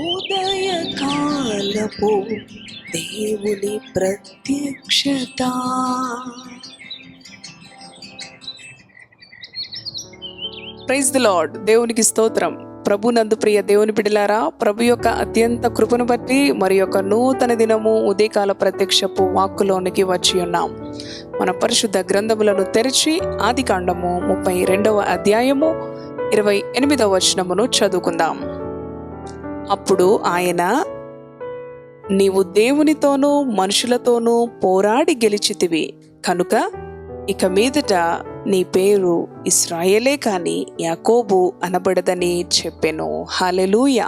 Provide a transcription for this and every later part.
ఉదయకాలపు దేవుని ప్రత్యక్షత. ప్రైజ్ ది లార్డ్ దేవునికి స్తోత్రం. ప్రభు నందు ప్రియ దేవుని బిడలారా ప్రభు యొక్క అత్యంత కృపను బట్టి మరి యొక్క నూతన దినము ఉదయకాల ప్రత్యక్షపు వాక్కులోనికి వచ్చి ఉన్నాం. మన పరిశుద్ధ గ్రంథములను తెరిచి ఆది కాండము ముప్పై రెండవ అధ్యాయము ఇరవై ఎనిమిదవ వచనమును చదువుకుందాం. అప్పుడు ఆయన నీవు దేవునితోనూ మనుషులతోనూ పోరాడి గెలిచితివి. కనుక ఇక మీదట నీ పేరు ఇస్రాయేలే కాని యాకోబు అనబడదని చెప్పెను. హాలెలూయ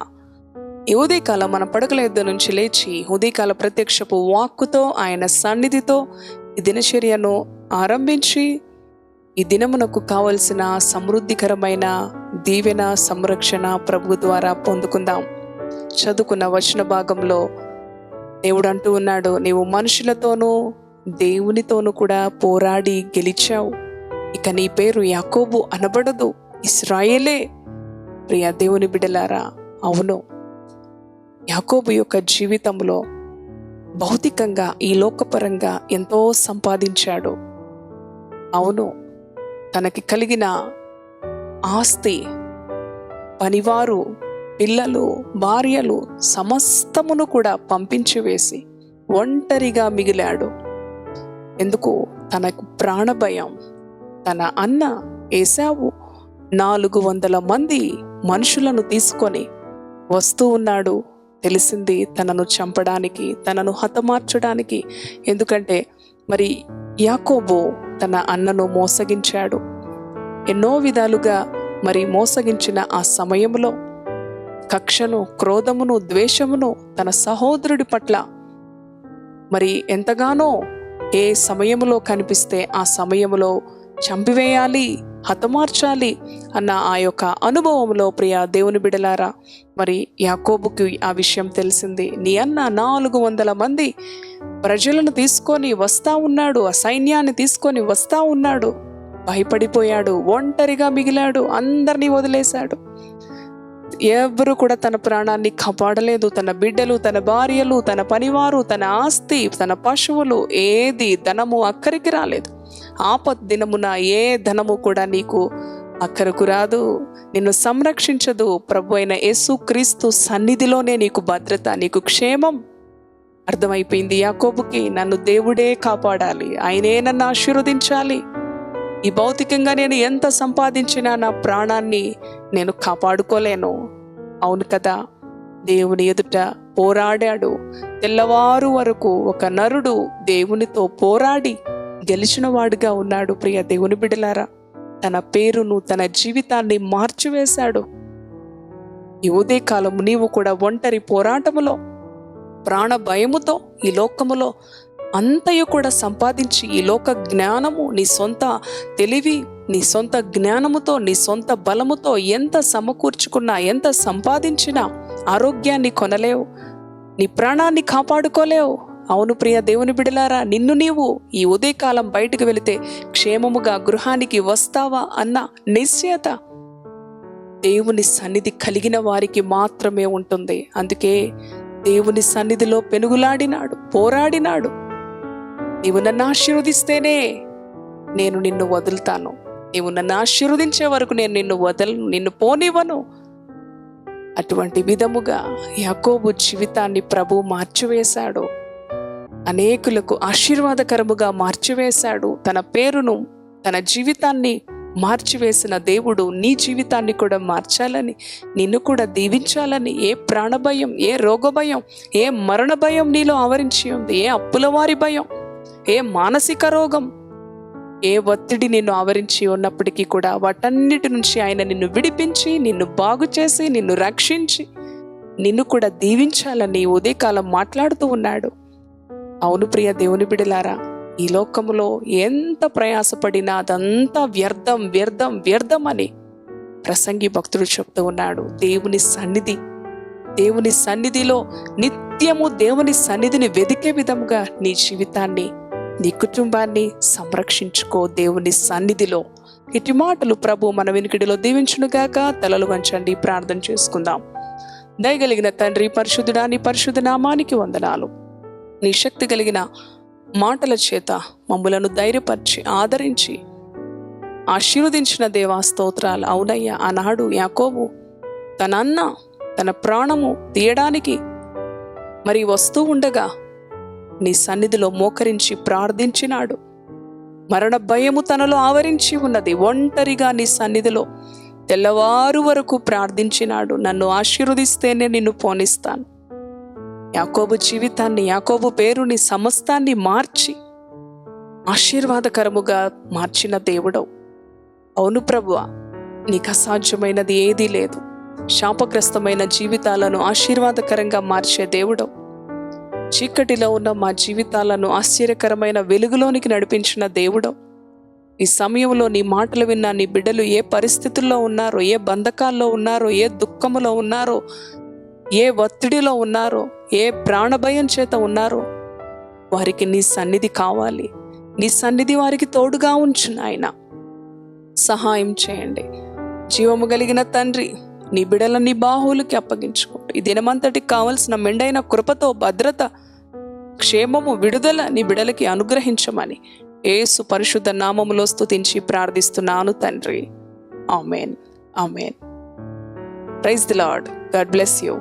ఈ ఉదయకాలం మన పడకల యుద్ధ నుంచి లేచి ఉదయకాల ప్రత్యక్షపు వాక్కుతో ఆయన సన్నిధితో ఈ దినచర్యను ఆరంభించి ఈ దినమునకు కావలసిన సమృద్ధికరమైన దీవెన సంరక్షణ ప్రభు ద్వారా పొందుకుందాం. చదువుకున్న వచన భాగంలో దేవుడు అంటూ ఉన్నాడు నీవు మనుషులతోనూ దేవునితోనూ కూడా పోరాడి గెలిచావు. ఇక నీ పేరు యాకోబు అనబడదు ఇస్రాయేలే. ప్రియ దేవుని బిడలారా అవును. యాకోబు యొక్క జీవితంలో భౌతికంగా ఈ లోకపరంగా ఎంతో సంపాదించాడు. అవును తనకి కలిగిన ఆస్తి పనివారు పిల్లలు భార్యలు సమస్తమును కూడా పంపించి వేసి ఒంటరిగా మిగిలాడు. ఎందుకు? తనకు ప్రాణభయం. తన అన్న ఏసావు నాలుగు వందల మంది మనుషులను తీసుకొని వస్తూ ఉన్నాడు. తెలిసింది తనను చంపడానికి తనను హతమార్చడానికి. ఎందుకంటే మరి యాకోబు తన అన్నను మోసగించాడు. ఎన్నో విధాలుగా మరి మోసగించిన ఆ సమయంలో కక్షను క్రోధమును ద్వేషమును తన సహోదరుడి పట్ల. మరి ఎంతగానో ఏ సమయములో కనిపిస్తే ఆ సమయంలో చంపివేయాలి హతమార్చాలి అన్న ఆ యొక్క అనుభవంలో ప్రియ దేవుని బిడలారా మరి యాకోబుకి ఆ విషయం తెలిసింది. నీ అన్న నాలుగు వందల మంది ప్రజలను తీసుకొని వస్తా ఉన్నాడు ఆ సైన్యాన్ని తీసుకొని వస్తా ఉన్నాడు. భయపడిపోయాడు ఒంటరిగా మిగిలాడు అందరినీ వదిలేశాడు. ఎవరు కూడా తన ప్రాణాన్ని కాపాడలేదు. తన బిడ్డలు తన భార్యలు తన పనివారు తన ఆస్తి తన పశువులు ఏది ధనము అక్కరికి రాలేదు. ఆపత్ దినమున ఏ ధనము కూడా నీకు అక్కరకు రాదు. నిన్ను సంరక్షించదు. ప్రభు అయిన యేసు క్రీస్తు సన్నిధిలోనే నీకు భద్రత నీకు క్షేమం అర్థమైపోయింది యాకోబుకి. నన్ను దేవుడే కాపాడాలి. ఆయనే నన్ను ఆశీర్వదించాలి. ఈ భౌతికంగా నేను ఎంత సంపాదించినా నా ప్రాణాన్ని నేను కాపాడుకోలేను. అవును కదా? దేవుని ఎదుట పోరాడాడు. తెల్లవారు వరకు ఒక నరుడు దేవునితో పోరాడి గెలిచిన వాడుగా ఉన్నాడు ప్రియ దేవుని బిడలారా తన పేరును తన జీవితాన్ని మార్చివేశాడు. ఈ ఉదయకాలం నీవు కూడా ఒంటరి పోరాటములో ప్రాణ భయముతో ఈ లోకములో అంతయు కూడా సంపాదించి ఈ లోక జ్ఞానము నీ సొంత తెలివి నీ సొంత జ్ఞానముతో నీ సొంత బలముతో ఎంత సమకూర్చుకున్నా ఎంత సంపాదించినా ఆరోగ్యాన్ని కొనలేవు. నీ ప్రాణాన్ని కాపాడుకోలేవు. అవును ప్రియ దేవుని బిడలారా నిన్ను నీవు ఈ ఉదయకాలం బయటకు వెళితే క్షేమముగా గృహానికి వస్తావా అన్న నిశ్చయత దేవుని సన్నిధి కలిగిన వారికి మాత్రమే ఉంటుంది. అందుకే దేవుని సన్నిధిలో పెనుగులాడినాడు పోరాడినాడు. నీవు నన్ను ఆశీర్వదిస్తేనే నేను నిన్ను వదులుతాను. నీవు నన్ను ఆశీర్వదించే వరకు నేను నిన్ను వదలను నిన్ను పోనివ్వను. అటువంటి విధముగా యాకోబు జీవితాన్ని ప్రభు మార్చివేశాడు. అనేకులకు ఆశీర్వాదకరముగా మార్చివేశాడు. తన పేరును తన జీవితాన్ని మార్చివేసిన దేవుడు నీ జీవితాన్ని కూడా మార్చాలని నిన్ను కూడా దీవించాలని ఏ ప్రాణభయం ఏ రోగభయం ఏ మరణ భయం నీలో ఆవరించి ఉంది ఏ అప్పుల వారి భయం. ఏ మానసిక రోగం ఏ ఒత్తిడి నిన్ను ఆవరించి ఉన్నప్పటికీ కూడా వాటన్నిటి నుంచి ఆయన నిన్ను విడిపించి నిన్ను బాగు చేసి నిన్ను రక్షించి నిన్ను కూడా దీవించాలని ఉదయకాలం మాట్లాడుతూ ఉన్నాడు. అవును ప్రియ దేవుని బిడలారా ఈ లోకములో ఎంత ప్రయాసపడినా అదంతా వ్యర్థం వ్యర్థం వ్యర్థం అని ప్రసంగి భక్తుడు చెప్తూ ఉన్నాడు. దేవుని సన్నిధి దేవుని సన్నిధిలో నిత్యము దేవుని సన్నిధిని వెదికే విధముగా నీ జీవితాన్ని నీ కుటుంబాన్ని సంరక్షించుకో దేవుని సన్నిధిలో. ఇటు మాటలు ప్రభు మన వెనుకడిలో దీవించునుగాక తలలు వంచండి ప్రార్థన చేసుకుందాం. దయగలిగిన తండ్రి పరిశుద్ధుడా నీ పరిశుద్ధ నామానికి వందనాలు. నీ శక్తి కలిగిన మాటల చేత మమ్ములను ధైర్యపరిచి ఆదరించి ఆశీర్వదించిన దేవా స్తోత్రాలు. అవునయ్యా ఆనాడు యాకోబు తన అన్న తన ప్రాణము తీయడానికి మరి వస్తూ ఉండగా నీ సన్నిధిలో మోకరించి ప్రార్థించినాడు. మరణ భయము తనలో ఆవరించి ఉన్నది. ఒంటరిగా నీ సన్నిధిలో తెల్లవారు వరకు ప్రార్థించినాడు. నన్ను ఆశీర్వదిస్తేనే నిన్ను పోనిస్తాను. యాకోబు జీవితాన్ని యాకోబు పేరుని సమస్తాన్ని మార్చి ఆశీర్వాదకరముగా మార్చిన దేవుడవు. అవును ప్రభువ నీకు అసాధ్యమైనది ఏదీ లేదు. శాపగ్రస్తమైన జీవితాలను ఆశీర్వాదకరంగా మార్చే దేవుడవు. చీకటిలో ఉన్న మా జీవితాలను ఆశ్చర్యకరమైన వెలుగులోనికి నడిపించిన దేవుడు. ఈ సమయంలో నీ మాటలు విన్న నీ బిడ్డలు ఏ పరిస్థితుల్లో ఉన్నారో ఏ బంధకాల్లో ఉన్నారో ఏ దుఃఖములో ఉన్నారో ఏ ఒత్తిడిలో ఉన్నారో ఏ ప్రాణభయం చేత ఉన్నారో వారికి నీ సన్నిధి కావాలి. నీ సన్నిధి వారికి తోడుగా ఉంచు నాయన. సహాయం చేయండి. జీవము కలిగిన తండ్రి నీ బిడల నీ బాహువులకి అప్పగించుకుంటూ ఈ దినమంతటికి కావలసిన మెండైన కృపతో భద్రత క్షేమము విడుదల నీ బిడలకి అనుగ్రహించమని ఏసు పరిశుద్ధ నామములో స్థుతించి ప్రార్థిస్తున్నాను తండ్రి. Amen. Amen. Praise the Lord. God bless you.